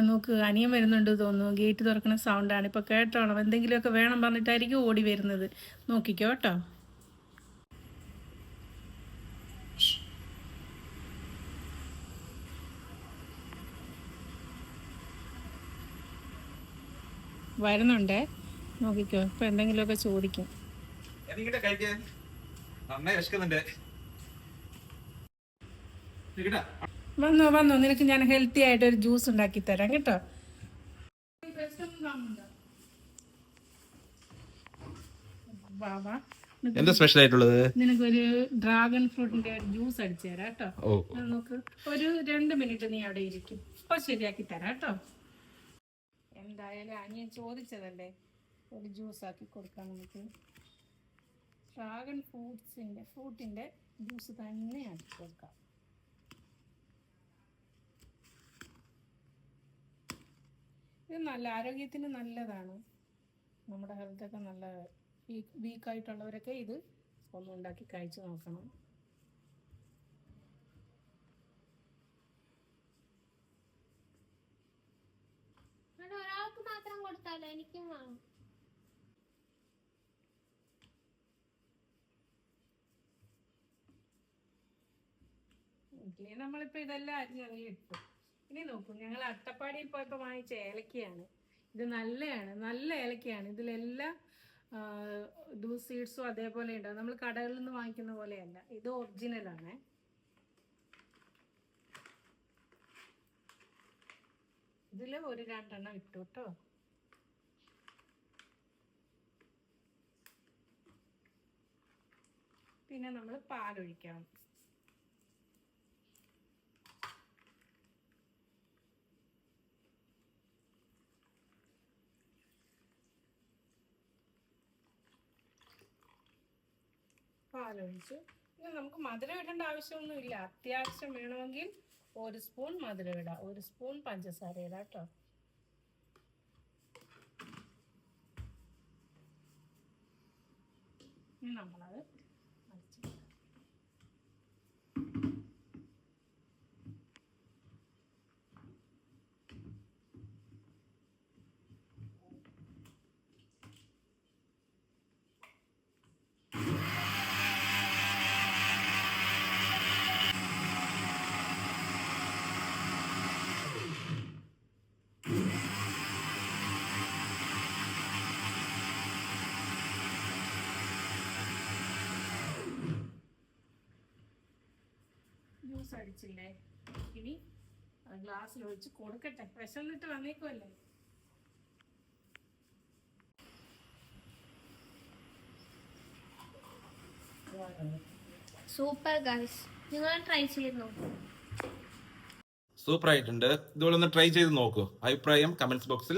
നോക്ക് അനിയൻ വരുന്നുണ്ട് തോന്നുന്നു. ഗേറ്റ് തുറക്കുന്ന സൗണ്ടാണ് ഇപ്പോൾ കേട്ടോണം. എന്തെങ്കിലുമൊക്കെ വേണം പറഞ്ഞിട്ടായിരിക്കും ഓടി വരുന്നത്. നോക്കിക്കോ കേട്ടോ. വരുന്നുണ്ടേ? നോക്കിക്കോ. ഇപ്പൊ എന്തെങ്കിലുമൊക്കെ ചോദിക്കും. നന്നായി വന്നോ വന്നോ. നിനക്ക് ഞാൻ ഹെൽത്തി ആയിട്ട് ഒരു ജ്യൂസ് ഉണ്ടാക്കി തരാം കേട്ടോ. എന്താ സ്പെഷ്യൽ ആയിട്ടുള്ളത്? നിനക്കൊരു ഡ്രാഗൺ ഫ്രൂട്ടിന്റെ ജ്യൂസ് അടിച്ചു തരാം കേട്ടോ. നമുക്ക് നോക്ക്. ഒരു രണ്ട് മിനിറ്റ് നീ അവിടെ ഇരിക്കും. അപ്പൊ ശരിയാക്കി തരാം കേട്ടോ. എന്തായാലും അനിയൻ ചോദിച്ചതല്ലേ ഒരു ജ്യൂസ് ആക്കി കൊടുക്കാം നമുക്ക് ഡ്രാഗൺ ഫ്രൂട്ട്സിന്റെ ഫ്രൂട്ടിന്റെ ജ്യൂസ് തന്നെ ആക്കി കൊടുക്കാം. ഇത് നല്ല ആരോഗ്യത്തിന് നല്ലതാണ്. നമ്മുടെ ഹെൽത്തൊക്കെ നല്ല വീക്ക് വീക്കായിട്ടുള്ളവരൊക്കെ ഇത് ഒന്ന് ഉണ്ടാക്കി കഴിച്ചു നോക്കണം. ഒരാൾക്ക് മാത്രം കൊടുത്താലോ? എനിക്കും ഇഡ്ഡലി നമ്മളിപ്പോ ഇതെല്ലാം അരിഞ്ഞതിൽ ഇട്ടു. ഇനി നോക്കൂ ഞങ്ങൾ അട്ടപ്പാടിയിൽ പോയപ്പോൾ വാങ്ങിച്ച ഏലക്കയാണ്. ഇത് നല്ലതാണ് നല്ല ഏലക്കയാണ്. ഇതിലെല്ലാം ഇത് സീഡ്സും അതേപോലെ ഉണ്ടാവും. നമ്മൾ കടകളിൽ നിന്ന് വാങ്ങിക്കുന്ന പോലെയല്ല ഇത് ഒറിജിനലാണ് ഇതിൽ ഒരു രണ്ടെണ്ണം ഇട്ടു കേട്ടോ. പിന്നെ നമ്മൾ പാലൊഴിക്കണം. പാലൊഴിച്ചു പിന്നെ നമുക്ക് മധുരം ഇടേണ്ട ആവശ്യമൊന്നുമില്ല. അത്യാവശ്യം വേണമെങ്കിൽ ഒരു സ്പൂൺ മധുരം ഇടാം. ഒരു സ്പൂൺ പഞ്ചസാര ഇടാം കേട്ടോ. നമ്മളത് ജ്യൂസ് അടിച്ചില്ലേ? ഇനി ഗ്ലാസ്സിൽ ഒഴിച്ച് കൊടുക്കട്ടെ. വിശന്നിട്ട് വന്നേക്കുമല്ലേ സൂപ്പർ ഗൈസ് നിങ്ങൾ ട്രൈ ചെയ്ത് നോക്കൂ. സൂപ്പർ ആയിട്ടുണ്ട്. ഇതുപോലെ ഒന്ന് ട്രൈ ചെയ്ത് നോക്കൂ. അഭിപ്രായം കമന്റ്സ് ബോക്സിൽ